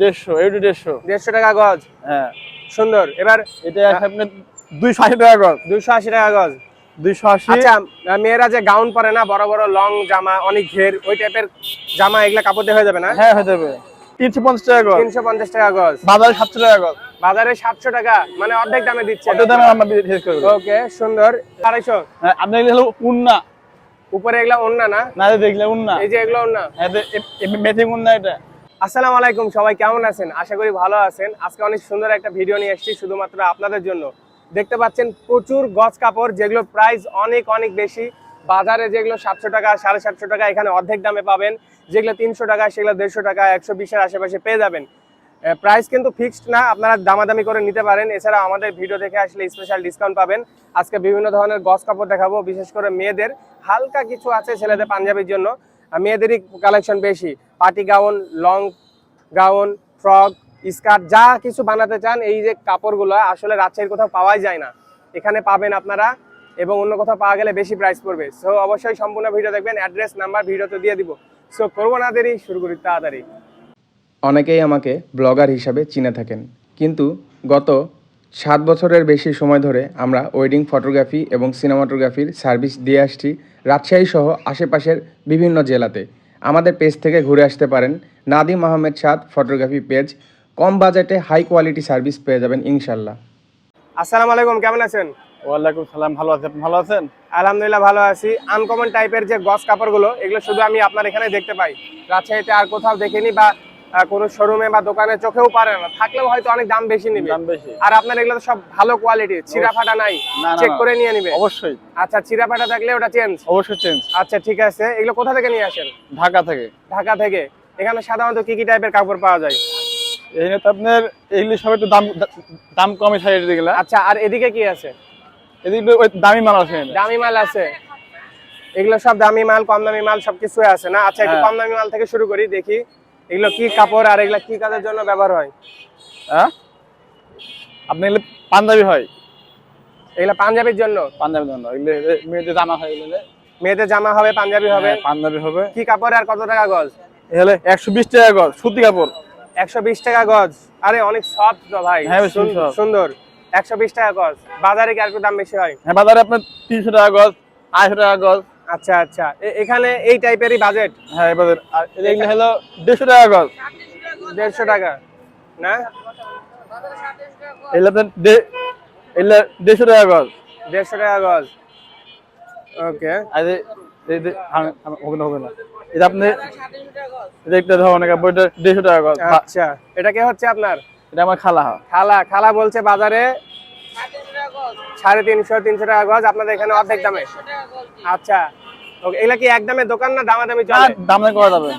দেড়শো এইটু দেড়শো। দেড়শো টাকা গজ। হ্যাঁ। সুন্দর। এবার এটা আপনার দুইশো আশি টাকা গজ। দুইশো আশি টাকা গজ। দুইশো আশি। আচ্ছা মেয়েরা যে গাউন পরে না বড় বড় লং জামা অনেক ঘের ওই টাইপের জামা এগুলা কাপড় দিয়ে হয়ে যাবে না? হ্যাঁ হয়ে যাবে। তিনশো পঞ্চাশ টাকা গজ। তিনশো পঞ্চাশ টাকা গজ। বাজারে সাতশো টাকা গজ। বাজারে সাতশো টাকা মানে অর্ধেক দামে দিচ্ছে। কত দামে আমরা ওকে সুন্দর। আড়াইশো। হ্যাঁ আপনি এগুলো হলো উন্না। উপরে এগুলা অন্য না? না দেখলে উন্না। এই যে এগুলো অন্য হ্যাঁ মেথিং উন্না এটা। আসসালামু আলাইকুম, সবাই কেমন আছেন? আশা করি ভালো আছেন। আজকে অনেক সুন্দর একটা ভিডিও নিয়ে এসেছি, শুধুমাত্র আপনাদের জন্য। দেখতে পাচ্ছেন প্রচুর গজ কাপড়, যেগুলো প্রাইস অনেক অনেক বেশি। বাজারে যেগুলো সাতশো টাকা, সাড়ে সাতশো টাকা, এখানে অর্ধেক দামে পাবেন। যেগুলো তিনশো টাকা, সেগুলো দেড়শো টাকা, একশো বিশের আশেপাশে পেয়ে যাবেন। প্রাইস কিন্তু ফিক্সড না, আপনারা দামাদামি করে নিতে পারেন। এছাড়া আমাদের ভিডিও দেখে আসলে স্পেশাল ডিসকাউন্ট পাবেন। আজকে বিভিন্ন ধরনের গজ কাপড় দেখাবো, বিশেষ করে মেয়েদের। হালকা কিছু আছে ছেলেদের পাঞ্জাবির জন্য। মেয়েদেরই কালেকশন বেশি। Party gown long gown frock skirt যা কিছু বানাতে চান, এই যে কাপড়গুলো আসলে রাজশাহীর কোথাও পাওয়াই যায় না। এখানে পাবেন আপনারা এবং অন্য কোথাও পাওয়া গেলে বেশি প্রাইস পড়বে। সো অবশ্যই সম্পূর্ণ ভিডিও দেখবেন অ্যাড্রেস নাম্বার ভিডিওতে দিয়ে দিব। সো করব না দেরি, শুরু করি তাড়াতাড়ি। অনেকেই আমাকে ব্লগার হিসাবে চিনে থাকেন। কিন্তু গত সাত বছরের বেশি সময় ধরে আমরা ওয়েডিং ফটোগ্রাফি এবং সিনেমাটোগ্রাফির সার্ভিস দিয়ে আসছি রাজশাহী সহ আশেপাশের বিভিন্ন জেলাতে। আমাদের পেজ থেকে ঘুরে আসতে পারেন। Nadim Ahmed Saad photography page. কম বাজেটে হাই কোয়ালিটি সার্ভিস পেয়ে যাবেন ইনশাল্লাহ। আসসালামু আলাইকুম কেমন আছেন? ওয়ালাইকুম সালাম ভালো আছেন? ভালো আছেন? আলহামদুলিল্লাহ ভালো আছি। আনকমন টাইপের যে গস কাপড়গুলো এগুলো শুধু আমি আপনার এখানে দেখতে পাই। রাজশাহীতে আর কোথাও দেখিনি বা কোনো শোরুমে বা দোকানে চোখেও পারে না। থাকলেও হয়তো অনেক দাম বেশি নিবে। দাম বেশি। আর আপনার এগুলো তো সব ভালো কোয়ালিটি চিরা ফাটা নাই। চেক করে নিয়ে নিবে। অবশ্যই। আচ্ছা চিরা ফাটা থাকলে ওটা চেঞ্জ অবশ্যই চেঞ্জ আচ্ছা ঠিক আছে। এগুলো কোথা থেকে নিয়ে আসেন? ঢাকা থেকে। ঢাকা থেকে। এখানে সাধারণত কি কি টাইপের কাপড় পাওয়া যায়? এই তো আপনার এইগুলি সব একটু দাম দাম কমে সাইড দিগুলা আচ্ছা আর এদিকে কি আছে? এদিকে ওই দামি মাল আছে দামি মাল আছে। এগুলো সব দামি মাল কম দামি মাল সবকিছু আছে না? আচ্ছা একটু হ্যাঁ। কম দামি মাল থেকে শুরু করি দেখি। এগুলো কি কাপড় আর এগুলো কি কাজের জন্য ব্যবহার হয়? হ্যাঁ? আপনি এগুলো পাঞ্জাবি হয়। এগুলো পাঞ্জাবির জন্য? পাঞ্জাবি জন্য। এগুলো মেয়েদের জামা হয় এগুলো। মেয়েদের জামা হবে পাঞ্জাবি হবে? হ্যাঁ, পাঞ্জাবি হবে। কি কাপড় আর কত টাকা গজ? এগুলো একশো বিশ টাকা গজ সুতি কাপড়। একশো বিশ টাকা গজ? আরে অনেক সফট তো ভাই। হ্যাঁ, সুন্দর। একশো বিশ টাকা গজ। বাজারে কি আর দাম বেশি হয়? হ্যাঁ বাজারে আপনার তিনশো টাকা গজ আড়াইশো টাকা গজ। আচ্ছা আচ্ছা। এখানে এই টাইপেরই বাজেট হ্যাঁ আর এগুলো হলো দেড়শো টাকা গজ। দেড়শো টাকা। না? এগুলো আপনার দে- এগুলো দেড়শো টাকা গজ। দেড়শো টাকা গজ। ওকে। আর হবে না হবে না। এটা আপনি একটা এটা দেড়শো টাকা গজ। আচ্ছা। এটা কি হচ্ছে আপনার? এটা আমার খালা। খালা খালা বলছে বাজারে। সাড়ে তিনশো তিনশো টাকা গজ আপনাদের এখানে অর্ধেক দামে। আচ্ছা। ওকে এগুলা কি একদমে দোকান না দামাদামি চলে? আর করা যাবে।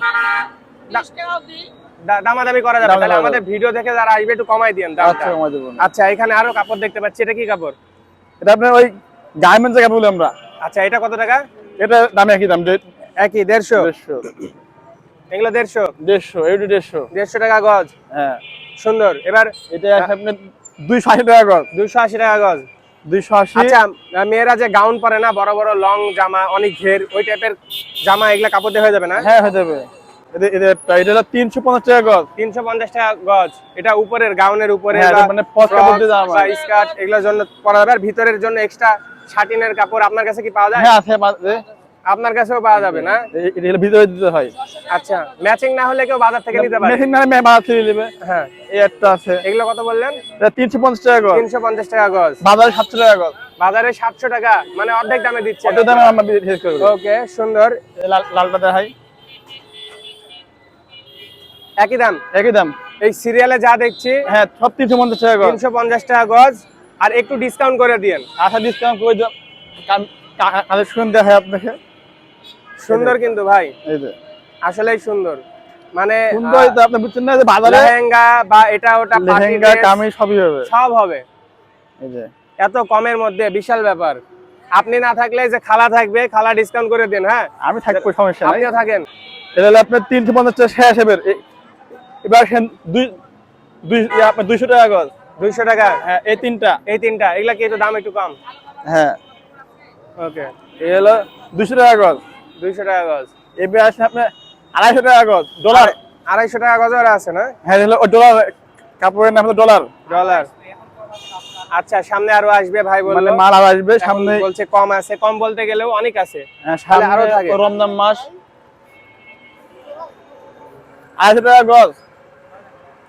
দামাদামি করা যাবে। তাহলে আমাদের ভিডিও দেখে যারা আসবে একটু কমাই দিন দামটা। আচ্ছা কমাই দেবো। না। আচ্ছা এখানে আরও কাপড় দেখতে পাচ্ছি। এটা কি কাপড়? এটা আপনার ওই গার্মেন্টস কাপড় বলি আমরা। আচ্ছা এটা কত টাকা? এটা দামে একই দাম একই দেড়শো? দেড়শো। এগুলো দেড়শো? দেড়শো দেড়শো। দেড়শো টাকা গজ। হ্যাঁ। সুন্দর। এবার এটা আপনার দুইশো আশি টাকা গজ। দুইশো আশি টাকা গজ। আচ্ছা মেয়েরা যে গাউন পরে না বড় বড় লং জামা অনেক ঘের ওই টাইপের জামা এগুলা কাপড় দিয়ে হয়ে যাবে না? হ্যাঁ হয়ে যাবে। তিনশো পঞ্চাশ টাকা গজ। তিনশো পঞ্চাশ টাকা গজ। এটা উপরের গাউনের উপরে হ্যাঁ, মানে। স্কার্ট এগুলোর জন্য পরা যাবে। আর ভিতরের জন্য এক্সট্রা শাটিনের কাপড় আপনার কাছে কি পাওয়া যায়? হ্যাঁ আছে আপনার কাছেও পাওয়া যাবে না? এটা হলো ভিতরে দিতে হয়। আচ্ছা ম্যাচিং না হলে কেউ বাজার থেকে নিতে পারে? মেশিন মানে মে- বাজার থেকে নেবে। হ্যাঁ। এই একটা আছে। এগুলো কত বললেন? এটা তিনশো পঞ্চাশ টাকা গজ। তিনশো পঞ্চাশ টাকা গজ। বাজারে সাতশো টাকা গজ। বাজারে সাতশো টাকা মানে অর্ধেক দামে দিচ্ছে। কত দামে আমরা বিক্রি করব ওকে সুন্দর। লাল- লালটা দেখাই। একই দাম? একই দাম। এই সিরিয়ালে যা দেখছি হ্যাঁ সব তিনশো পঞ্চাশ টাকা গজ। তিনশো পঞ্চাশ টাকা গজ। আর একটু ডিসকাউন্ট করে দিয়েন। আশা ডিসকাউন্ট করে দাও কাজের শুন দেখায় আপনাকে। সুন্দর কিন্তু ভাই। এই যে। আসলেই সুন্দর। মানে সুন্দর তো আপনি বুঝছেন না যে বাজারে লেহেঙ্গা বা এটা ওটা লেহেঙ্গা কামিজ সবই হবে। সব হবে। এই যে। এত কমের মধ্যে বিশাল ব্যাপার। আপনি না থাকলে যে খালা থাকবে খালা ডিসকাউন্ট করে দিন হ্যাঁ? আমি থাকব সমস্যা নাই। আপনিও থাকেন। এটা হলো আপনার তিনশো পঞ্চাশ টাকা শেষ হবে এবার দুই দুই ইয়ে আপনার দুইশো টাকা গজ। দুইশো টাকা? হ্যাঁ এই তিনটা। এই তিনটা। এগুলা কি একটু দাম একটু কম? হ্যাঁ। ওকে এই হলো দুইশো টাকা গজ। দুইশো টাকা গজ। এবার আসে আপনার আড়াইশো টাকা গজ ডলার। আড়াইশো টাকা গজর আছে না? হ্যাঁ ওই ডলার কাপড়ের নাম হলো ডলার। ডলার। আচ্ছা সামনে আরও আসবে ভাই মানে মাল আরও আসবে সামনে বলছে কম আছে কম বলতে গেলেও অনেক আছে। হ্যাঁ, সামনে আরও থাকে। রমজান মাস। আড়াইশো টাকা গজ।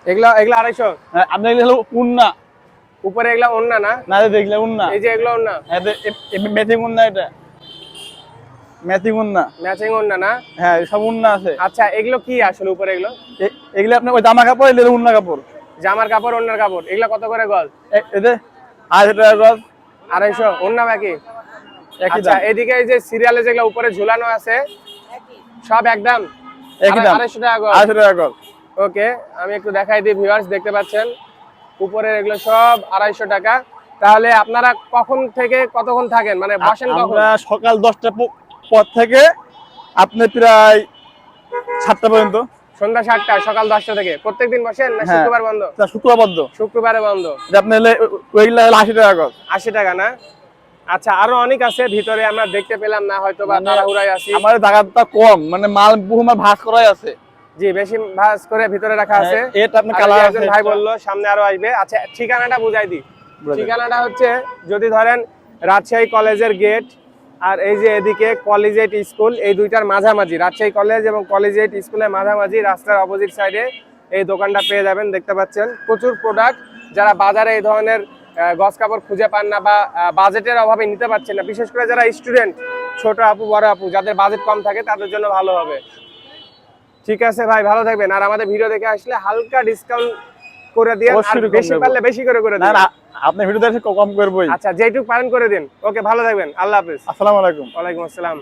এগুলা এগুলা আড়াইশো? হ্যাঁ, আপনি এগুলো হলো উন্না। উপরে এগুলা অন্য না? না দেখলে উন্না। এই যে এগুলো অন্য মেথিং উন্না এটা। মেথিং উন্না। ম্যাচিং অন্য না? হ্যাঁ সব উন্না আছে। আচ্ছা এগুলো কি আসলে উপরে এগুলো? এগুলো আপনার ওই জামা কাপড় এগুলো উন্না কাপড়। জামার কাপড় কাপড় এগুলা কত করে গজ? এতে আড়াইশো টাকা গজ। আড়াইশো অন্য বাকি? আচ্ছা এদিকে এই যে সিরিয়ালে যেগুলো উপরে ঝুলানো আছে সব একদম? আড়াইশো টাকা আড়াইশো ওকে আমি একটু দেখাই দিই ভিউয়ার্স দেখতে পাচ্ছেন? উপরের এগুলো সব আড়াইশো টাকা। তাহলে আপনারা কখন থেকে কতক্ষণ থাকেন? মানে বসেন কখন? সকাল দশটা পর থেকে আপনি প্রায় সাতটা পর্যন্ত। সন্ধ্যা সাতটা সকাল দশটা থেকে। প্রত্যেকদিন বসেন না হ্যাঁ। শুক্রবার বন্ধ? শুক্রবার বদ্ধ শুক্রবারে বন্ধ। আপনি হলো আশি টাকা আশি টাকা না? আচ্ছা আরও অনেক আছে ভিতরে আমরা দেখতে পেলাম না হয়তো বা মানে আছি। আমাদের জায়গাটা কম মানে মাল বহু মাল ভাস করাই আছে। জি বেশি ভাঁজ করে ভিতরে রাখা আছে। হ্যাঁ, এটা আপনার আর কালার আছে ভাই বলল সামনে আরও আসবে। আচ্ছা ঠিকানাটা বুঝাই দিই। ঠিকানাটা হচ্ছে যদি ধরেন রাজশাহী কলেজের গেট আর এই যে এদিকে কলেজেট স্কুল, এই দুইটার মাঝামাঝি, রাজশাহী কলেজ এবং কলেজেট স্কুলের মাঝামাঝি, রাস্তার অপোজিট সাইডে এই দোকানটা পেয়ে যাবেন, দেখতে পাচ্ছেন। প্রচুর প্রোডাক্ট যারা বাজারে এই ধরনের গছ কাপড় খুঁজে পান না বা বাজেটের অভাবে নিতে পারছেন না, বিশেষ করে যারা স্টুডেন্ট ছোট আপু, বড় আপু, যাদের বাজেট কম থাকে, তাদের জন্য ভালো হবে। ঠিক আছে ভাই, ভালো থাকবেন। আর আমাদের ভিডিও দেখে আসলে হালকা ডিসকাউন্ট করে দিয়ে বেশি পারলে বেশি করে করে দিন আপনি ভিডিও দেখে কম করব আচ্ছা যেটুকু পারেন করে দিন। ওকে ভালো থাকবেন। আল্লাহ হাফিজ। আসসালামু আলাইকুম। ওয়ালাইকুম আসসালাম।